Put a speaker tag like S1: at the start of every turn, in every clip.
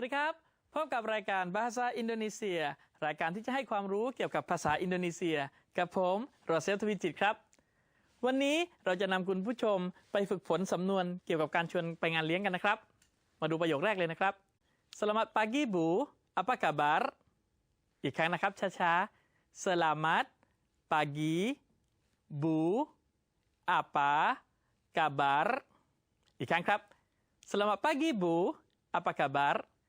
S1: วัสดีครับพบกับรายการภาษาอินโดนีเซีย รายการที่จะให้ความรู้เกี่ยวกับภาษาอินโดนีเซีย กับผมโรเซลทวิจิตครับ วันนี้เราจะนำคุณผู้ชมไปฝึกฝนสำนวนเกี่ยวกับการชวนไปงานเลี้ยงกันนะครับ มาดูประโยคแรกเลยนะครับ Selamat pagi bu apa kabar อีกครั้งนะครับช้าๆ Selamat pagi bu apa kabar อีกครั้งครับ Selamat pagi bu apa kabar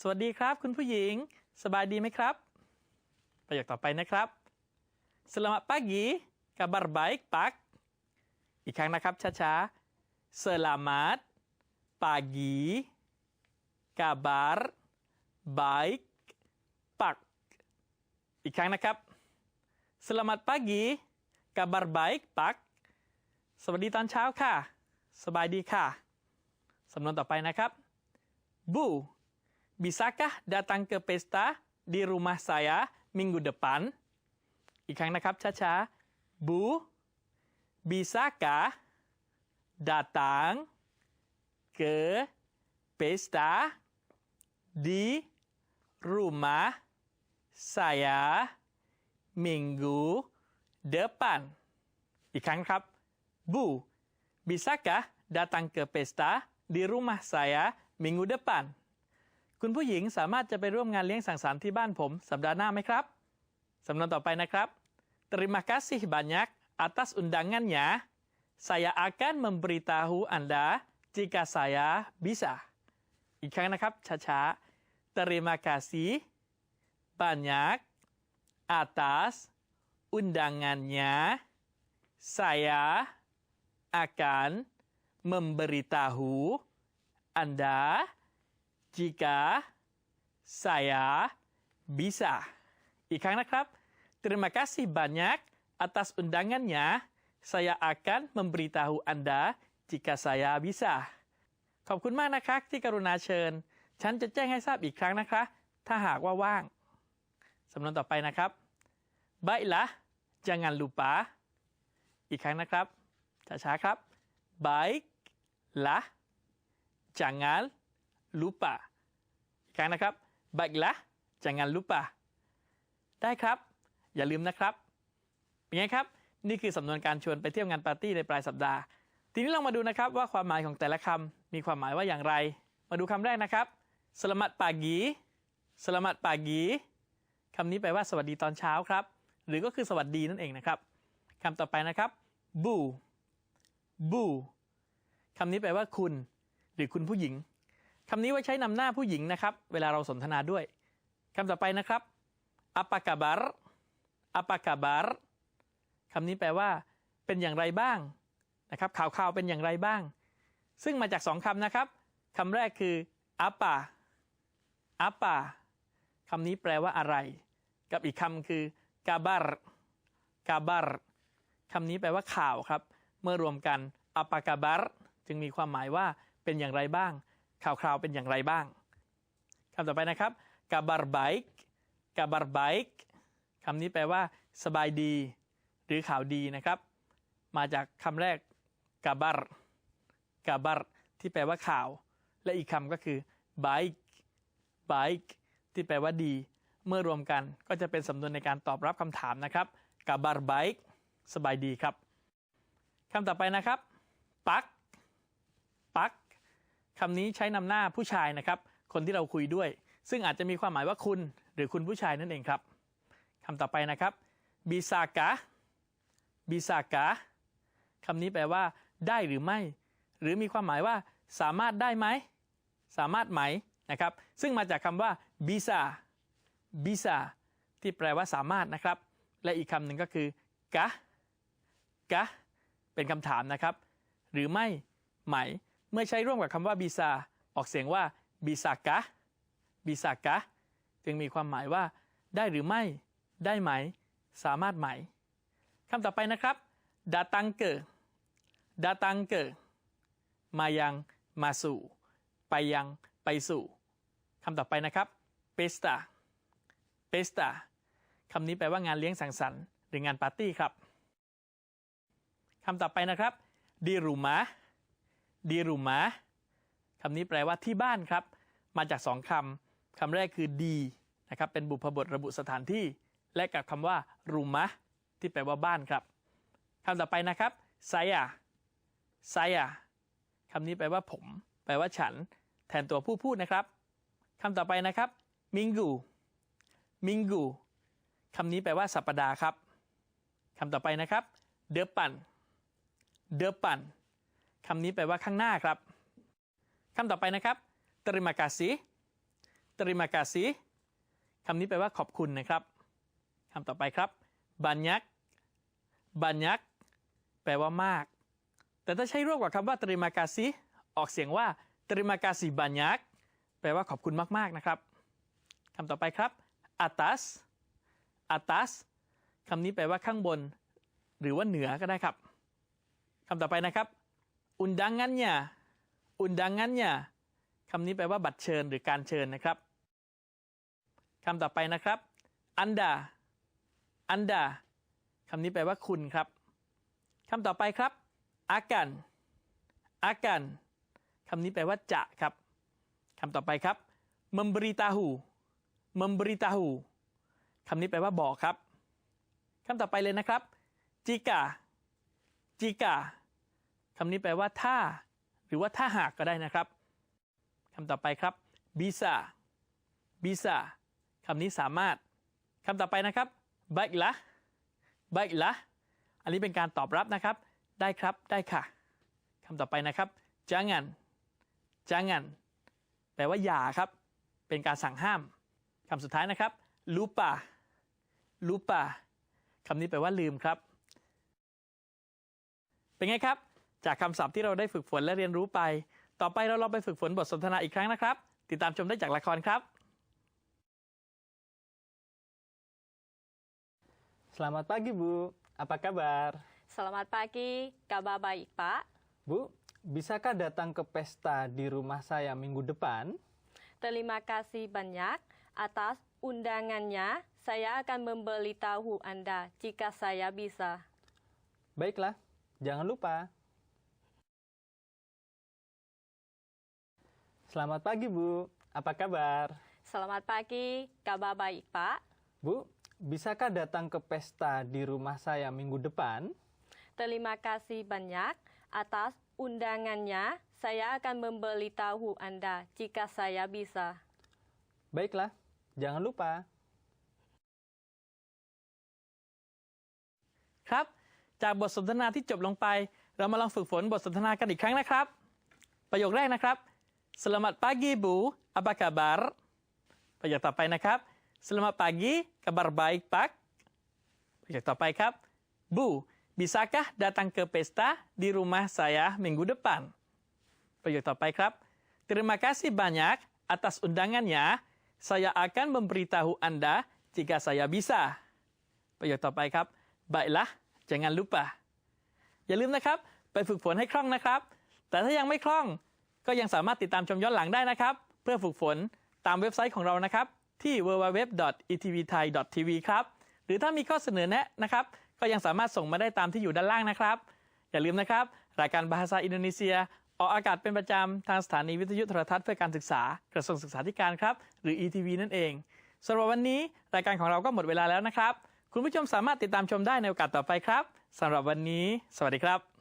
S1: สวัสดีครับ คุณผู้หญิง สบายดีไหมครับ ประโยคต่อไปนะครับ Selamat pagi kabar baik pak อีกครั้งนะครับช้าๆ Selamat pagi kabar baik pak อีกครั้งนะครับ Selamat pagi kabar baik pak สวัสดีตอนเช้าค่ะ สบายดีค่ะ สำนวนต่อไปนะครับ Bu bisakah datang ke pesta di rumah saya minggu depan อีกครั้งนะครับช้าๆ Bu bisakah datang ke pesta di rumah saya minggu depan อีกครั้งครับ Bu bisakah datang ke pesta di rumah saya minggu depan คุณผู้หญิงสามารถจะไปร่วมงานเลี้ยงสังสรรค์ที่บ้านผมสัปดาห์หน้าไหมครับ สำนวนต่อไปนะครับ Terima kasih banyak atas undangannya. Saya akan memberitahu Anda jika saya bisa. อีกครั้งนะครับช้าๆ Terima kasih banyak atas undangannya. Saya akan memberitahu Anda jika saya bisa. อีกครั้งนะครับ Terima kasih banyak atas undangannya. Saya akan memberitahu Anda jika saya bisa. ขอบคุณมากนะคะที่กรุณาเชิญ ฉันจะแจ้งให้ทราบอีกครั้งนะคะ ถ้าหากว่าว่าง สำนวนต่อไปนะครับ Baiklah jangan lupa อีกครั้งนะครับช้าๆครับ Baiklah jangan lupa อีกครั้งนะครับ Baiklah jangan lupa ได้ครับ อย่าลืมนะครับ เป็นไงครับ นี่คือสำนวนการชวนไปเที่ยวงานปาร์ตี้ในปลายสัปดาห์ ทีนี้ลองมาดูนะครับว่าความหมายของแต่ละคำมีความหมายว่าอย่างไร มาดูคำแรกนะครับ Selamat pagi Selamat pagi คำนี้แปลว่าสวัสดีตอนเช้าครับ หรือก็คือสวัสดีนั่นเองนะครับคำต่อไปนะครับ bu bu คำนี้แปลว่าคุณ หรือคุณผู้หญิง คำนี้ไว้ใช้นำหน้าผู้หญิงนะครับ เวลาเราสนทนาด้วยคำต่อไปนะครับ apa kabar apa kabar คำนี้แปลว่า เป็นอย่างไรบ้างนะครับ ข่าวข่าวเป็นอย่างไรบ้าง ซึ่งมาจากสองคำนะครับคำแรกคือ apa apa คำนี้แปลว่าอะไร กับอีกคำคือ kabar kabar คำนี้แปลว่าข่าวครับ เมื่อรวมกัน apa kabar จึงมีความหมายว่าเป็นอย่างไรบ้าง ข่าวคราวเป็นอย่างไรบ้างคำต่อไปนะครับ kabar baik kabar baik คำนี้แปลว่า สบายดี หรือข่าวดีนะครับ มาจากคำแรก kabar kabar ที่แปลว่าข่าว และอีกคำก็คือ baik baik ที่แปลว่าดี เมื่อรวมกันก็จะเป็นสำนวนในการตอบรับคำถามนะครับ kabar baik สบายดีครับคำต่อไปนะครับปัก คำนี้ใช้นำหน้าผู้ชายนะครับ คนที่เราคุยด้วย ซึ่งอาจจะมีความหมายว่าคุณ หรือคุณผู้ชายนั่นเองครับคำต่อไปนะครับบิซากะบิซากะคำนี้แปลว่า ได้หรือไม่ หรือมีความหมายว่า สามารถได้ไหม สามารถไหมนะครับ ซึ่งมาจากคำว่าบิซา bisa ที่แปลว่าสามารถนะครับ และอีกคำหนึ่งก็คือกะกะเป็นคำถามนะครับ หรือไม่ไหม เมื่อใช้ร่วมกับคำว่า bisa ออกเสียงว่า bisa กะ bisa กะจึงมีความหมายว่า ได้หรือไม่ ได้ไหม สามารถไหมคำต่อไปนะครับ datang ke datang ke มายังมาสู่ ไปยังไปสู่คำต่อไปนะครับ pesta pesta คำนี้แปลว่างานเลี้ยงสังสรรค์ หรืองานปาร์ตี้ครับคำต่อไปนะครับ di rumah di rumah คำนี้แปลว่าที่บ้านครับ มาจากสองคำคำแรกคือดีนะครับเป็นบุพบทระบุสถานที่ และกับคำว่า rumah ที่แปลว่าบ้านครับคำต่อไปนะครับ saya saya คำนี้แปลว่าผม แปลว่าฉัน แทนตัวผู้พูดนะครับคำต่อไปนะครับ minggu minggu คำนี้แปลว่าสัปดาห์ครับคำต่อไปนะครับ depan depan คำนี้แปลว่าข้างหน้าครับคำต่อไปนะครับ terima kasih terima kasih คำนี้แปลว่าขอบคุณนะครับคำต่อไปครับ banyak banyak แปลว่ามาก แต่ถ้าใช้ร่วมกับคำว่า terima kasih ออกเสียงว่า terima kasih banyak แปลว่าขอบคุณมาก ๆ นะครับคำต่อไปครับ atas atas คำนี้แปลว่าข้างบน หรือว่าเหนือก็ได้ครับคำต่อไปนะครับ undangannya undangannya คำนี้แปลว่าบัตรเชิญหรือการเชิญนะครับคำต่อไปนะครับ anda anda คำนี้แปลว่าคุณครับคำต่อไปครับ akan akan คำนี้แปลว่าจะครับคำต่อไปครับ memberitahu memberitahu คำนี้แปลว่าบอกครับคำต่อไปเลยนะครับ jika jika คำนี้แปลว่าถ้า หรือว่าถ้าหากก็ได้นะครับคำต่อไปครับ bisa bisa คำนี้สามารถคำต่อไปนะครับ baiklah baiklah อันนี้เป็นการตอบรับนะครับ ได้ครับได้ค่ะคำต่อไปนะครับ jangan jangan แปลว่าอย่าครับ เป็นการสั่งห้ามคำสุดท้ายนะครับ lupa lupa คำนี้แปลว่าลืมครับ เป็นไงครับ จากคำศัพท์ที่เราได้ฝึกฝนและเรียนรู้ไป ต่อไปเราลองไปฝึกฝนบทสนทนาอีกครั้งนะครับ ติดตามชมได้จากละครครับ
S2: Selamat pagi Bu, apa kabar?
S3: Selamat pagi, kabar baik Pak.
S2: Bu, bisakah datang ke pesta di rumah saya minggu depan?
S3: Terima kasih banyak atas undangannya. Saya akan memberitahu Anda jika saya bisa.
S2: Baiklah, jangan lupa. Selamat pagi Bu, apa kabar?
S3: Selamat pagi, kabar baik Pak.
S2: Bu, bisakah datang ke pesta di rumah saya minggu depan?
S3: Terima kasih banyak atas undangannya. Saya akan memberitahu Anda jika saya bisa.
S2: Baiklah, jangan lupa.
S1: ครับ จากบทสนทนาที่จบลงไป เรามาลองฝึกฝนบทสนทนากันอีกครั้งนะครับ ประโยคแรกนะครับ Selamat pagi Bu apa kabar ประโยคต่อไปนะครับ Selamat pagi kabar baik Pak ประโยคต่อไปครับ Bu bisakah datang ke pesta di rumah saya minggu depan ประโยคต่อไปครับ Terima kasih banyak atas undangannya saya akan memberitahu Anda jika saya bisa ประโยคต่อไปครับ Baiklah jangan lupa อย่าลืมนะครับ ไปฝึกฝนให้คล่องนะครับ แต่ถ้ายังไม่คล่อง ก็ยังสามารถติดตามชมย้อนหลังได้นะครับ เพื่อฝึกฝนตามเว็บไซต์ของเรานะครับ ที่ www.etvthai.tv ครับ หรือถ้ามีข้อเสนอแนะนะครับ ก็ยังสามารถส่งมาได้ตามที่อยู่ด้านล่างนะครับ อย่าลืมนะครับ รายการบาฮาซาอินโดนีเซีย ออกอากาศเป็นประจำ ทางสถานีวิทยุโทรทัศน์เพื่อการศึกษากระทรวงศึกษาธิการครับ หรือ ETV นั่นเองสำหรับวันนี้รายการของเราก็หมดเวลาแล้วนะครับ คุณผู้ชมสามารถติดตามชมได้ในโอกาสต่อไปครับสำหรับวันนี้ สวัสดีครับ